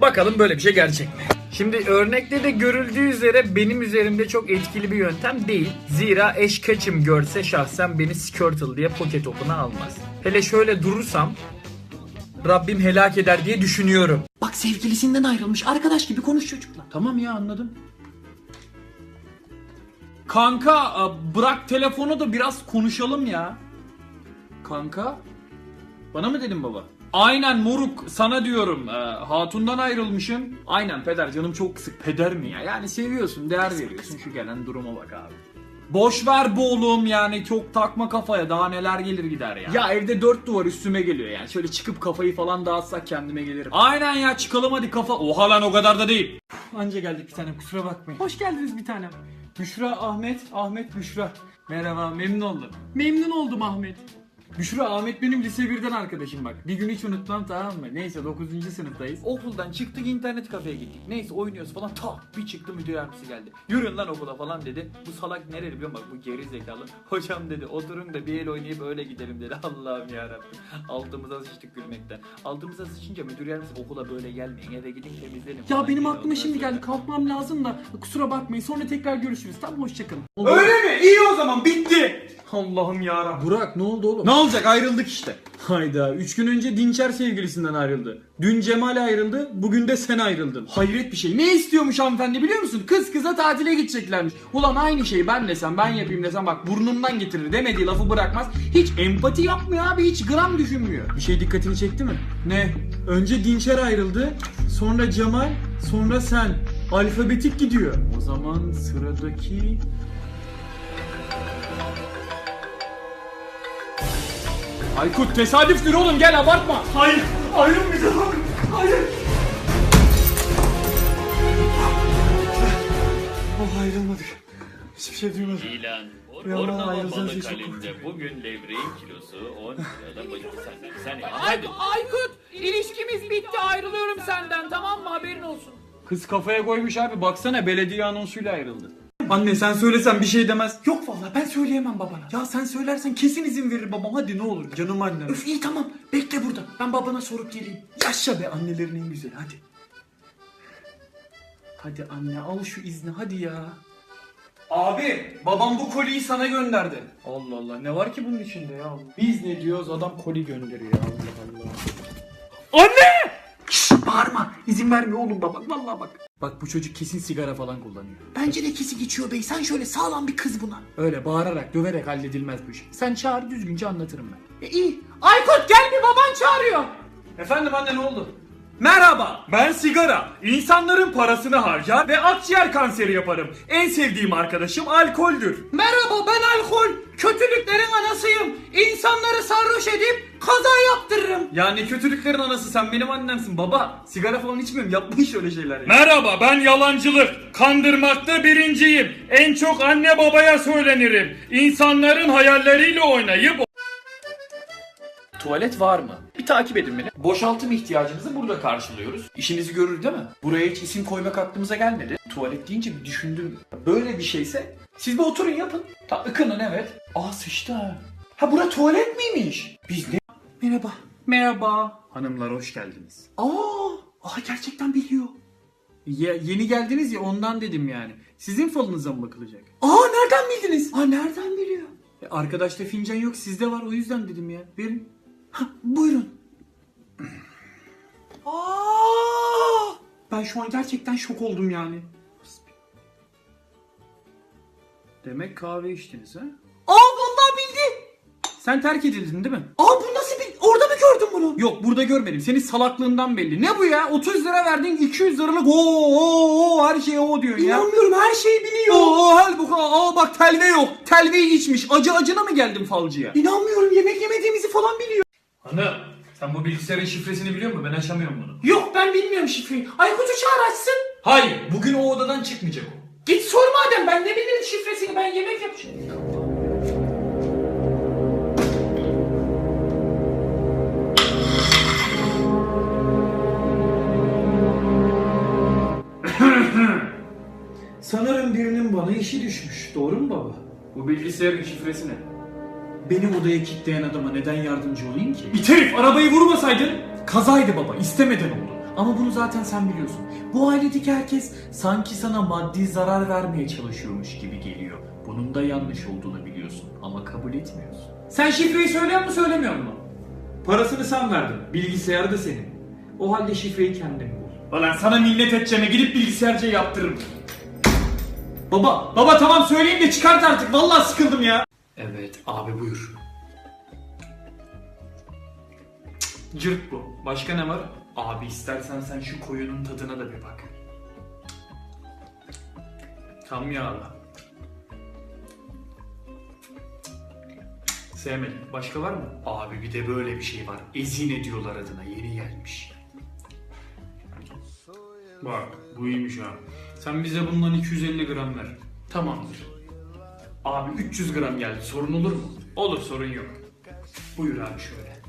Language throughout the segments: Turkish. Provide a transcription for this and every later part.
Bakalım böyle bir şey gerçek mi? Şimdi örnekte de görüldüğü üzere benim üzerimde çok etkili bir yöntem değil. Zira eş kaçım görse şahsen beni Squirtle diye poket opuna almaz. Hele şöyle durursam Rabbim helak eder diye düşünüyorum. Bak sevgilisinden ayrılmış. Arkadaş gibi konuş çocukla. Tamam ya anladım. Kanka bırak telefonu da biraz konuşalım ya. Kanka? Bana mı dedin baba? Aynen moruk sana diyorum. E, hatundan ayrılmışım. Aynen peder canım çok sık. Peder mi ya? Yani seviyorsun değer veriyorsun. Şu gelen duruma bak abi. Boş ver bu oğlum yani çok takma kafaya daha neler gelir gider ya. Ya evde dört duvar üstüme geliyor yani şöyle çıkıp kafayı falan dağıtsak kendime gelirim. Aynen ya çıkalım hadi kafa. Oha lan o kadar da değil. Anca geldik bir tanem kusura bakmayın. Hoş geldiniz bir tanem. Büşra Ahmet, Ahmet Büşra. Merhaba memnun oldum. Memnun oldum Ahmet. Büşra Ahmet benim lise 1'den arkadaşım bak. Bir gün hiç unutmam tamam mı? Neyse 9. sınıftayız. Okuldan çıktık internet kafeye gittik. Neyse oynuyoruz falan. Tak bir çıktı müdür yardımcısı geldi. Yürüyün lan okula falan dedi. Bu salak nereli biliyor musun? Bak bu geri zekalı. Hocam dedi oturun da bir el oynayıp öyle gidelim dedi. Allah'ım yarabbim. Altımıza sıçtık gülmekten. Altımıza sıçınca müdür yardımcısı okula böyle gelmeyin eve gidin temizlenin. Ya benim aklıma Ondan şimdi sonra- geldi. Kalkmam lazım da kusura bakmayın. Sonra tekrar görüşürüz. Tamam hoşçakalın. Öyle mi? İyi o zaman bitti. Allah'ım yarabbim. Burak ne oldu oğlum? Ne olacak ayrıldık işte. Hayda 3 gün önce Dinçer sevgilisinden ayrıldı. Dün Cemal ayrıldı bugün de sen ayrıldın. Hayret bir şey. Ne istiyormuş hanımefendi biliyor musun? Kız kıza tatile gideceklermiş. Ulan aynı şeyi ben desem ben yapayım desem bak burnumdan getirir demediği lafı bırakmaz. Hiç empati yapmıyor abi hiç gram düşünmüyor. Bir şey dikkatini çekti mi? Ne? Önce Dinçer ayrıldı sonra Cemal sonra sen. Alfabetik gidiyor. O zaman sıradaki... Aykut tesadüftür oğlum gel abartma. Hayır ayrılmayacağım. Hayır. Oh ayrılmadık. Hiçbir şey duymadım. İlan. Ayrılsanız balık çok halinde bugün levreğin kilosu 10 lirada balık senden. Sen Ay, hadi. Aykut ilişkimiz bitti ayrılıyorum senden tamam mı haberin olsun. Kız kafaya koymuş abi baksana belediye anonsuyla ayrıldı. Anne sen söylesen bir şey demez. Yok vallahi ben söyleyemem babana. Ya sen söylersen kesin izin verir babam hadi ne olur canım annem. Öf iyi tamam. Bekle burada. Ben babana sorup geleyim. Yaşa be annelerin en güzeli hadi. Hadi anne al şu izni hadi ya. Abi babam bu koliyi sana gönderdi. Allah Allah ne var ki bunun içinde ya? Biz ne diyoruz adam koli gönderiyor Allah Allah. Anne! Şşş bağırma. İzin vermiyor oğlum baba. Vallahi bak. Bak bu çocuk kesin sigara falan kullanıyor. Bence de kesin geçiyor bey. Sen şöyle sağlam bir kız buna. Öyle bağırarak döverek halledilmez bu iş. Sen çağır düzgünce anlatırım ben. E, iyi. Aykut gel bir baban çağırıyor. Efendim anne ne oldu? Merhaba, ben sigara. İnsanların parasını harcar ve akciğer kanseri yaparım. En sevdiğim arkadaşım alkoldür. Merhaba ben alkol. Kötülüklerin anasıyım. İnsanları sarhoş edip kaza yaptırırım. Ya ne kötülüklerin anası sen benim annemsin baba. Sigara falan içmiyorum yapmayın şöyle şeyler ya. Merhaba ben yalancılık. Kandırmakta birinciyim. En çok anne babaya söylenirim. İnsanların hayalleriyle oynayıp Tuvalet var mı? Takip edin beni. Boşaltım ihtiyacınızı burada karşılıyoruz. İşinizi görür değil mi? Buraya hiç isim koymak aklımıza gelmedi. Tuvalet deyince bir düşündüm. Böyle bir şeyse siz bir oturun yapın. Ta ıkının evet. Aa sıçtı ha. Ha bura tuvalet miymiş? Biz ne? Merhaba. Merhaba. Hanımlar hoş geldiniz. Aa, aa gerçekten biliyor. Ya, yeni geldiniz ya ondan dedim yani. Sizin falınıza mı bakılacak? Aa nereden bildiniz? Aa nereden biliyor? Arkadaşta fincan yok sizde var o yüzden dedim ya. Verin. Ha, buyurun. Ben şu an gerçekten şok oldum yani. Demek kahve içtiniz ha? Aa vallahi bildi. Sen terk edildin değil mi? Aa bu nasıl bil? Orada mı gördün bunu? Yok burada görmedim. Senin salaklığından belli. Ne bu ya? 30 lira verdin 200 liralık o o o her şeye o diyorsun ya. İnanmıyorum her şeyi biliyor. Oo halbuki aa bak telve yok. Telveyi içmiş. Acı acına mı geldin falcıya? İnanmıyorum yemek yemediğimizi falan biliyor. Hanım sen bu bilgisayarın şifresini biliyor musun? Ben açamıyorum bunu. Yok ben bilmiyorum şifreyi. Aykut'u çağır açsın. Hayır, bugün o odadan çıkmayacak o. Git sor madem ben ne bilirim şifresini ben yemek yapacağım. Sanırım birinin bana işi düşmüş. Doğru mu baba? Bu bilgisayarın şifresi ne? Benim odaya kilitleyen adama neden yardımcı olayım ki? İt herif arabayı vurmasaydın. Kazaydı baba, istemeden oldu. Ama bunu zaten sen biliyorsun. Bu ailedeki herkes sanki sana maddi zarar vermeye çalışıyormuş gibi geliyor. Bunun da yanlış olduğunu biliyorsun ama kabul etmiyorsun. Sen şifreyi söylüyor mu söylemiyor mu? Parasını sen verdin. Bilgisayar da senin. O halde şifreyi kendin bul. Ulan sana minnet edeceğime gidip bilgisayarcıya yaptırırım. Baba, baba tamam söyleyeyim de çıkart artık. Vallahi sıkıldım ya. Evet, abi buyur. Cırt bu. Başka ne var? Abi istersen sen şu koyunun tadına da bir bak. Tam yağlı. Sevmedim. Başka var mı? Abi bir de böyle bir şey var. Ezine ediyorlar adına yeni gelmiş. Bak bu iyiymiş ha. Sen bize bundan 250 gram ver. Tamamdır. Abi 300 gram geldi. Sorun olur mu? Olur sorun yok. Buyur abi şöyle.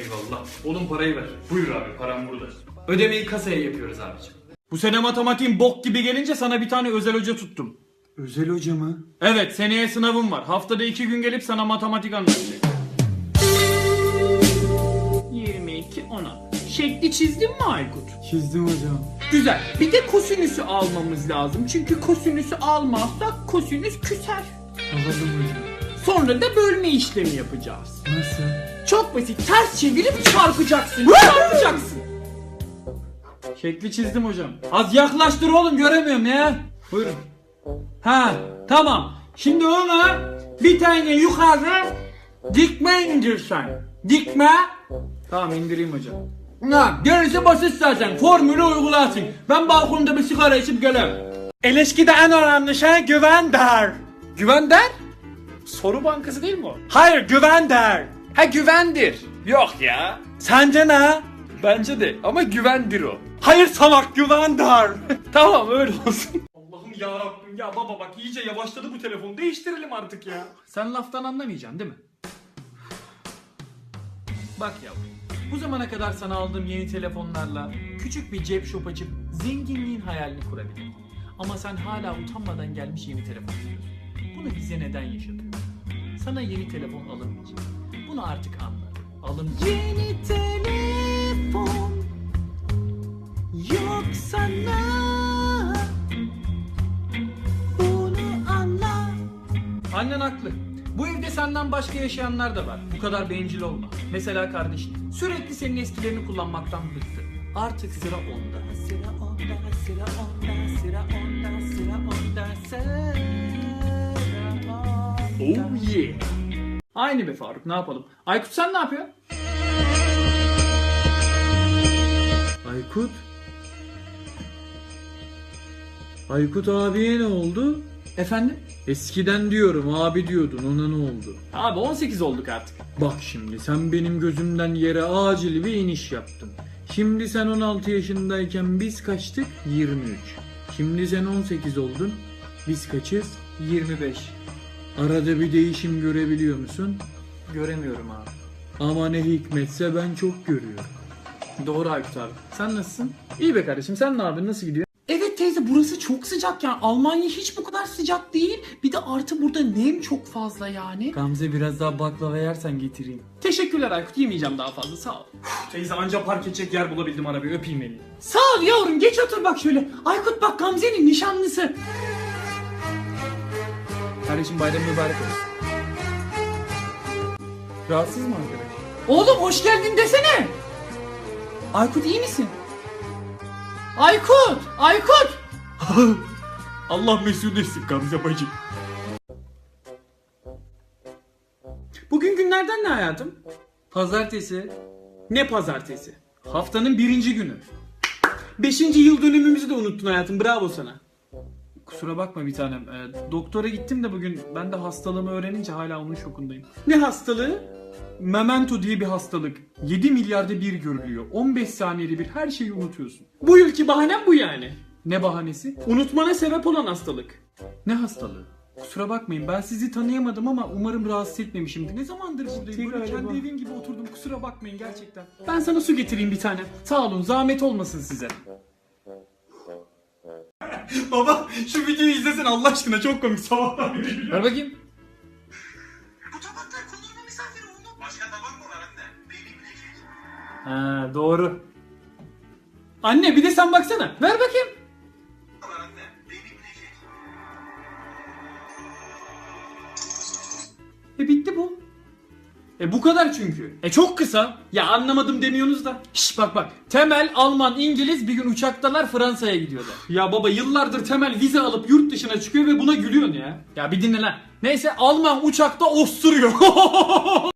Eyvallah. Oğlum parayı ver. Buyur abi param burada. Ödemeyi kasaya yapıyoruz abicim. Bu sene matematiğin bok gibi gelince sana bir tane özel hoca tuttum. Özel hoca mı? Evet seneye sınavım var. Haftada iki gün gelip sana matematik anlatacak. 22 10. Şekli çizdin mi Aykut? Çizdim hocam. Güzel. Bir de kosinüsü almamız lazım. Çünkü kosinüsü almazsak kosinüs küser. Anladım hocam. Sonra da bölme işlemi yapacağız. Nasıl? Çok basit. Ters çevirip çarpacaksın. çarpacaksın. Şekli çizdim hocam. Az yaklaştır oğlum göremiyorum ya. Buyurun. Ha tamam. Şimdi ona bir tane yukarı dikme indirsen. Dikme. Tamam indireyim hocam. Ha, gerisi basit zaten. Formülü uygulasın. Ben balkonda bir sigara içip gelirim. İlişkide en önemli şey güven der. Güven der? Soru bankası değil mi o? Hayır güven der. Ha güvendir. Yok ya. Sence ne? Bence de ama güvendir o. Hayır salak güven der. tamam öyle olsun. Allah'ım ya Rabbim ya baba bak iyice yavaşladı bu telefon. Değiştirelim artık ya. Sen laftan anlamayacaksın değil mi? Bak yavrum. Bu zamana kadar sana aldığım yeni telefonlarla küçük bir cep shop açıp zenginliğin hayalini kurabilirim. Ama sen hala utanmadan gelmiş yeni telefon. Bunu bize neden yaşatıyorsun? Sana yeni telefon alınmayacak. Bunu artık anla. Alınmayacak. Yeni telefon yok sana. Bunu anla. Annen haklı. Bu evde senden başka yaşayanlar da var. Bu kadar bencil olma. Mesela kardeşin. Sürekli senin eskilerini kullanmaktan bıktı. Artık sıra onda. Sıra onda, sıra onda, sıra onda, Oh yeah. Aynı be Faruk ne yapalım? Aykut sen ne yapıyorsun? Aykut? Aykut abiye ne oldu? Efendim? Eskiden diyorum abi diyordun ona ne oldu? Abi 18 olduk artık. Bak şimdi sen benim gözümden yere acil bir iniş yaptın. Şimdi sen 16 yaşındayken biz kaçtık? 23. Şimdi sen 18 oldun. Biz kaçız? 25. Arada bir değişim görebiliyor musun? Göremiyorum abi. Ama ne hikmetse ben çok görüyorum. Doğru Aykut abi. Sen nasılsın? İyi be kardeşim sen ne yapıyorsun? Nasıl gidiyor? Evet teyze burası çok sıcak yani. Almanya hiç bu kadar sıcak değil. Bir de artı burada nem çok fazla yani. Gamze biraz daha baklava yersen getireyim. Teşekkürler Aykut. Yemeyeceğim daha fazla sağ ol. Teyze anca park edecek yer bulabildim arabayı. Öpeyim elini. Sağ ol yavrum geç otur bak şöyle. Aykut bak Gamze'nin nişanlısı. Kardeşim bayram mübarek olsun. Rahatsız mı arkadaş? Oğlum hoş geldin desene. Aykut iyi misin? Aykut! Aykut! Allah mesut etsin Gamze bacı. Bugün günlerden ne hayatım? Pazartesi. Ne pazartesi? Haftanın birinci günü. Beşinci yıl dönümümüzü de unuttun hayatım. Bravo sana. Kusura bakma bir tanem. Ee, doktora gittim de bugün ben de hastalığımı öğrenince hala onun şokundayım. Ne hastalığı? Memento diye bir hastalık. 7 milyarda bir görülüyor. 15 saniyede bir her şeyi unutuyorsun. Bu yılki bahanem bu yani. Ne bahanesi? Unutmana sebep olan hastalık. Ne hastalığı? Kusura bakmayın ben sizi tanıyamadım ama umarım rahatsız etmemişimdir. Ne zamandır buradayım? Böyle kendi evim gibi oturdum. Kusura bakmayın gerçekten. Ben sana su getireyim bir tane. Sağ olun zahmet olmasın size. Baba şu videoyu izlesin Allah aşkına çok komik sabahtan beri. Ver bakayım. Ha doğru. Anne bir de sen baksana. Ver bakayım. E bitti bu. E bu kadar çünkü. E çok kısa. Ya anlamadım demiyorsunuz da. Şş bak bak. Temel, Alman, İngiliz bir gün uçaktalar Fransa'ya gidiyorlar. Ya baba yıllardır Temel vize alıp yurt dışına çıkıyor ve buna gülüyorsun ya. Ya bir dinle lan. Neyse Alman uçakta osturuyor.